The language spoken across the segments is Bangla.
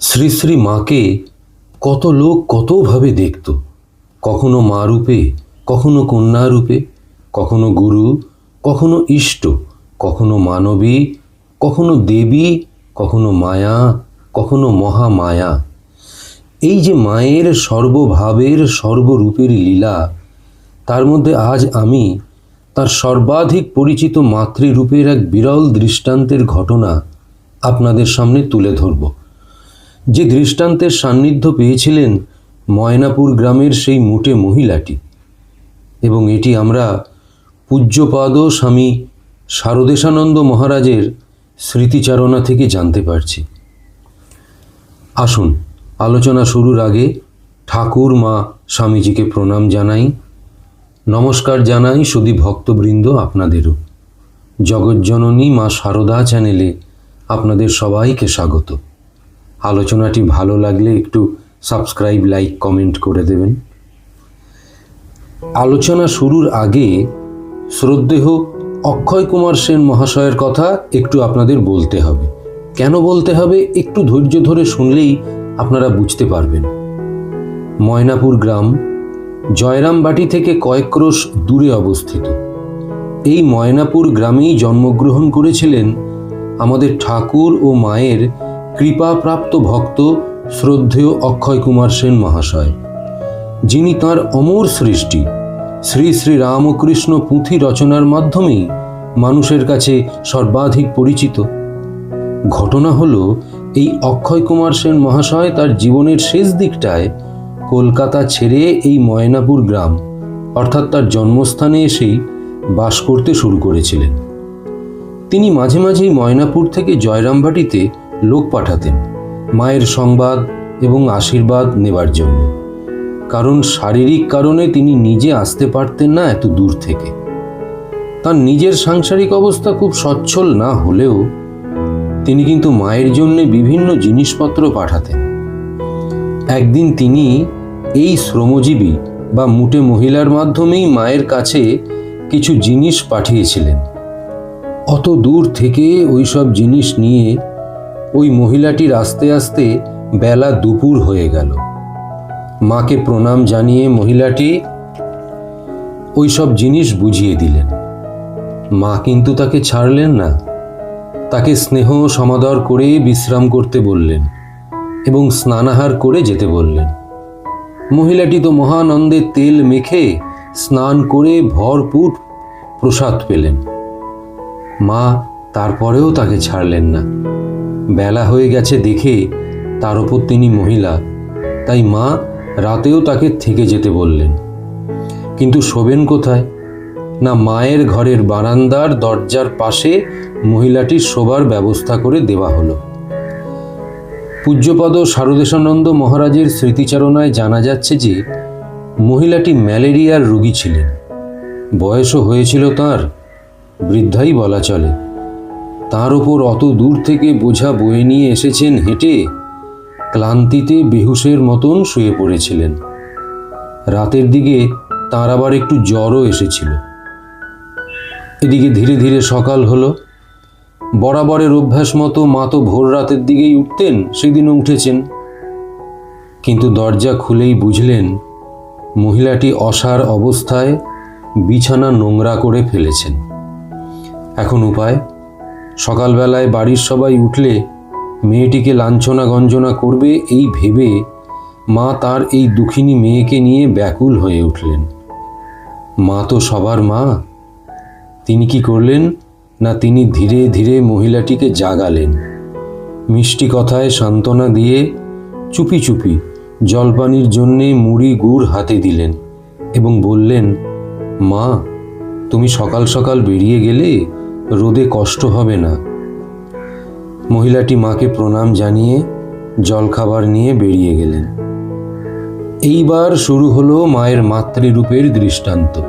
শ্রী শ্রী মাকে কত লোক কতভাবে দেখত। কখনো মা রূপে, কখনো কন্যা রূপে, কখনো গুরু, কখনো ইষ্ট, কখনো মানবী, কখনো দেবী, কখনো মায়া, কখনো মহামায়া। এই যে মায়ের সর্বভাবের, সর্বরূপের লীলা, তার মধ্যে আজ আমি তার সর্বাধিক পরিচিত মাতৃরূপের এক বিরল দৃষ্টান্তের ঘটনা আপনাদের সামনে তুলে ধরব। যে দৃষ্টান্তের সান্নিধ্য পেয়েছিলেন ময়নাপুর গ্রামের সেই মুটে মহিলাটি। এবং এটি আমরা পূজ্যপাদ স্বামী শারদেশানন্দ মহারাজের স্মৃতিচারণা থেকে জানতে পারছি। আসুন, আলোচনা শুরুর আগে ঠাকুর মা স্বামীজিকে প্রণাম জানাই। নমস্কার জানাই সুদী ভক্তবৃন্দ আপনাদেরও। জগজ্জননী মা শারদা চ্যানেলে আপনাদের সবাইকে স্বাগত। আলোচনাটি ভালো লাগলে একটু সাবস্ক্রাইব লাইক কমেন্ট করে দেবেন। আলোচনা শুরুর আগে শ্রদ্ধেহ অক্ষয় কুমার সেন মহাশয়ের কথা একটু আপনাদের বলতে হবে। কেন বলতে হবে? একটু ধৈর্য ধরে শুনলেই আপনারা বুঝতে পারবেন। ময়নাপুর গ্রাম জয়রামবাটি থেকে কয়েক ক্রোশ দূরে অবস্থিত। এই ময়নাপুর গ্রামেই জন্মগ্রহণ করেছিলেন আমাদের ঠাকুর ও মায়ের কৃপাপ্রাপ্ত ভক্ত শ্রদ্ধেয় অক্ষয় কুমার সেন মহাশয়, যিনি তার অমর সৃষ্টি, শ্রী শ্রী রামকৃষ্ণ পুঁথি রচনার মাধ্যমেই মানুষের কাছে সর্বাধিক পরিচিত। ঘটনা হল, এই অক্ষয় কুমার সেন মহাশয় তার জীবনের শেষ দিকটায় কলকাতা ছেড়ে এই ময়নাপুর গ্রাম, অর্থাৎ তার জন্মস্থানে এসেই বাস করতে শুরু করেছিলেন। তিনি মাঝে মাঝেই ময়নাপুর থেকে জয়রামবাটিতে লোক পাঠাতেন, মায়ের সংবাদ এবং আশীর্বাদ নেবার জন্য। কারণ শারীরিক কারণে তিনি নিজে আসতে পারতেন না এত দূর থেকে। তার নিজের সাংসারিক অবস্থা খুব সচ্ছল না হলেও তিনি কিন্তু মায়ের জন্য বিভিন্ন জিনিসপত্র পাঠাতেন। একদিন তিনি এই শ্রমজীবী বা মুটে মহিলার মাধ্যমেই মায়ের কাছে কিছু জিনিস পাঠিয়েছিলেন। অত দূর থেকে ওইসব জিনিস নিয়ে ওই মহিলাটির আস্তে আস্তে বেলা দুপুর হয়ে গেল। মাকে প্রণাম জানিয়ে মহিলাটি ওই সব জিনিস বুঝিয়ে দিলেন। মা কিন্তু তাকে ছাড়লেন না। তাকে স্নেহ সমাদর করে বিশ্রাম করতে বললেন এবং স্নানাহার করে যেতে বললেন। মহিলাটি তো মহানন্দে তেল মেখে স্নান করে ভরপুর প্রসাদ পেলেন। মা তারপরেও তাকে ছাড়লেন না। বেলা হয়ে গেছে দেখে তার ওপর তিনি মহিলা। তাই মা রাতেও তাকে থেকে যেতে বললেন। কিন্তু শোবেন কোথায়? না মায়ের ঘরের বারান্দার দরজার পাশে মহিলাটির শোবার ব্যবস্থা করে দেওয়া হলো। পূজ্যপদ শারদেশানন্দ মহারাজের স্মৃতিচারণায় জানা যাচ্ছে যে মহিলাটি ম্যালেরিয়ার রুগী ছিলেন। বয়সও হয়েছিল তার, বৃদ্ধাই বলা চলে। তার ওপর অত দূর থেকে বোঝা বয়ে নিয়ে এসেছেন হেঁটে, ক্লান্তিতে বেহুশের মতন শুয়ে পড়েছিলেন। রাতের দিকে তার আবার একটু জ্বরও এসেছিল। এদিকে ধীরে ধীরে সকাল হলো। বরাবরের অভ্যাস মতো মা তো ভোর রাতের দিকেই উঠতেন সেদিনও উঠেছেন। কিন্তু দরজা খুলেই বুঝলেন, মহিলাটি অসার অবস্থায় বিছানা নোংরা করে ফেলেছেন। এখন উপায়? সকালবেলায় বাড়ির সবাই উঠলে মেয়েটিকে লাঞ্ছনা গঞ্জনা করবে এই ভেবে মা তার এই দুঃখিনী মেয়েকে নিয়ে ব্যাকুল হয়ে উঠলেন। মা তো সবার মা। তিনি কি করলেন না তিনি ধীরে ধীরে মহিলাটিকে জাগালেন। মিষ্টি কথায় সান্ত্বনা দিয়ে চুপি চুপি জলপানির জন্যে মুড়ি গুড় হাতে দিলেন এবং বললেন, মা, তুমি সকাল সকাল বেরিয়ে গেলে রোদে কষ্ট হবে না। মহিলাটি মাকে প্রণাম জানিয়ে জলখাবার নিয়ে বেরিয়ে গেলেন। এইবার শুরু হলো মায়ের মাতৃরূপের দৃষ্টান্ত।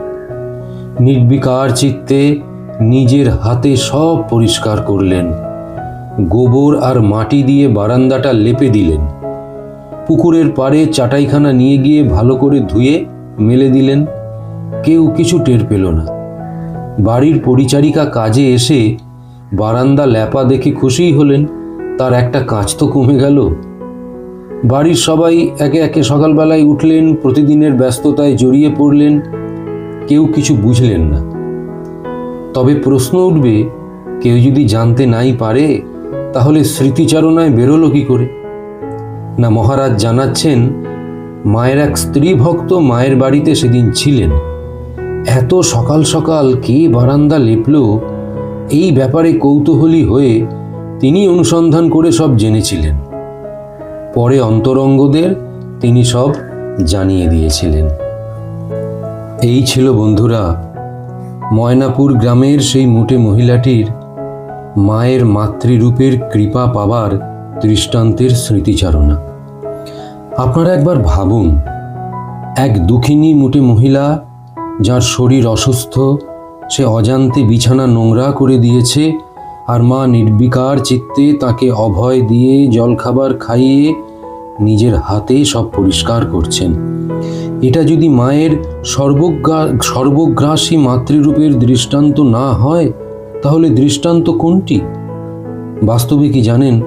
নির্বিকার চিত্তে নিজের হাতে সব পরিষ্কার করলেন। গোবর আর মাটি দিয়ে বারান্দাটা লেপে দিলেন। পুকুরের পাড়ে চাটাইখানা নিয়ে গিয়ে ভালো করে ধুয়ে মেলে দিলেন। কেউ কিছু টের পেল না। বাড়ির পরিচারিকা কাজে এসে বারান্দা ল্যাপা দেখে খুশিই হলেন, তার একটা কাজ তো কমে গেল। বাড়ির সবাই একে একে সকালবেলায় উঠলেন, প্রতিদিনের ব্যস্ততায় জড়িয়ে পড়লেন, কেউ কিছু বুঝলেন না। তবে প্রশ্ন উঠবে, কেউ যদি জানতে নাই পারে, তাহলে স্মৃতিচারণায় বেরোলো কি করে? না মহারাজ জানাচ্ছেন, মায়ের এক স্ত্রী ভক্ত মায়ের বাড়িতে সেদিন ছিলেন। এত সকাল সকাল কে বারান্দা লেপল? এই ব্যাপারে কৌতূহলী হয়ে তিনি অনুসন্ধান করে সব জেনেছিলেন। পরে অন্তরঙ্গদের তিনি সব জানিয়ে দিয়েছিলেন। এই ছিল বন্ধুরা, ময়নাপুর গ্রামের সেই মোটে মহিলাটির মায়ের মাতৃরূপের কৃপা পাবার দৃষ্টান্তের স্মৃতিচারণা। আপনারা একবার ভাবুন, এক দুঃখিনী মোটে মহিলা যার শরীর অসুস্থ, সে অজান্তে বিছানা নোংরা করে দিয়েছে আর মা নির্বিকার চিত্তে তাকে অভয় দিয়ে জলখাবার খাইয়ে নিজের হাতে সব পরিষ্কার করছেন। এটা যদি মায়ের সর্বগ্রা সর্বগ্রাসী মাতৃরূপের দৃষ্টান্ত না হয়, তাহলে দৃষ্টান্ত কোনটি? বাস্তবে কি জানেন?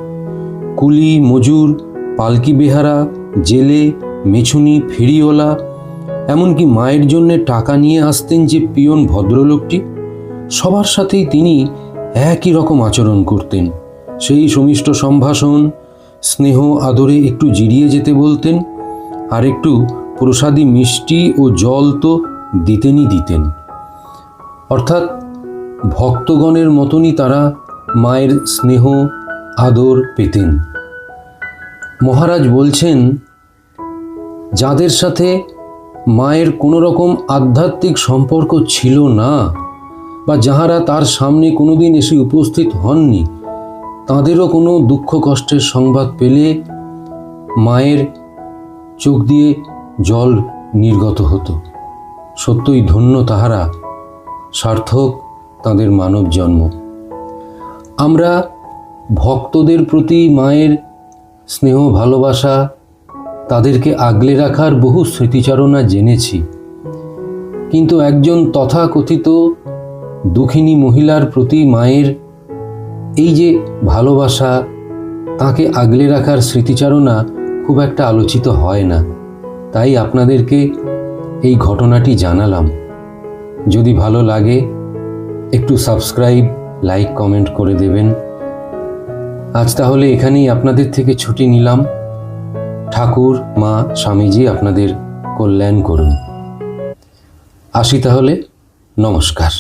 কুলি, মজুর, পালকি বেহারা, জেলে, মেছুনি ফেরিওয়ালা এমনকি মায়ের জন্যে টাকা নিয়ে আসতেন যে পিয়ন ভদ্রলোকটি, সবার সাথেই তিনি একই রকম আচরণ করতেন। সেই সমিষ্ট সম্ভাষণ, স্নেহ আদরে একটু জিরিয়ে যেতে বলতেন, আর একটু প্রসাদী মিষ্টি ও জল তো দিতেনই দিতেন। অর্থাৎ ভক্তগণের মতনই তারা মায়ের স্নেহ, আদর পেতেন। মহারাজ বলছেন, যাদের সাথে মায়ের কোনো রকম আধ্যাত্মিক সম্পর্ক ছিল না, বা যাহারা তার সামনে কোনোদিন এসে উপস্থিত হননি, তাঁদেরও কোনো দুঃখ কষ্টের সংবাদ পেলে মায়ের চোখ দিয়ে জল নির্গত হতো। সত্যই ধন্য তাহারা, সার্থক তাদের মানব জন্ম। আমরা ভক্তদের প্রতি মায়ের স্নেহ ভালোবাসা তাদেরকে আগলে রাখার বহু স্মৃতিচারণা জেনেছি। কিন্তু একজন তথাকথিত দুঃখিনী মহিলার প্রতি মায়ের এই যে ভালোবাসা, তাকে আগলে রাখার স্মৃতিচারণা খুব একটা আলোচিত হয় না। তাই আপনাদেরকে এই ঘটনাটি জানালাম। যদি ভালো লাগে, একটু সাবস্ক্রাইব, লাইক, কমেন্ট করে দেবেন। আজ তাহলে এখানেই আপনাদের থেকে ছুটি নিলাম। ঠাকুর মা স্বামীজি আপনাদের কল্যাণ করুন। আসি তাহলে নমস্কার।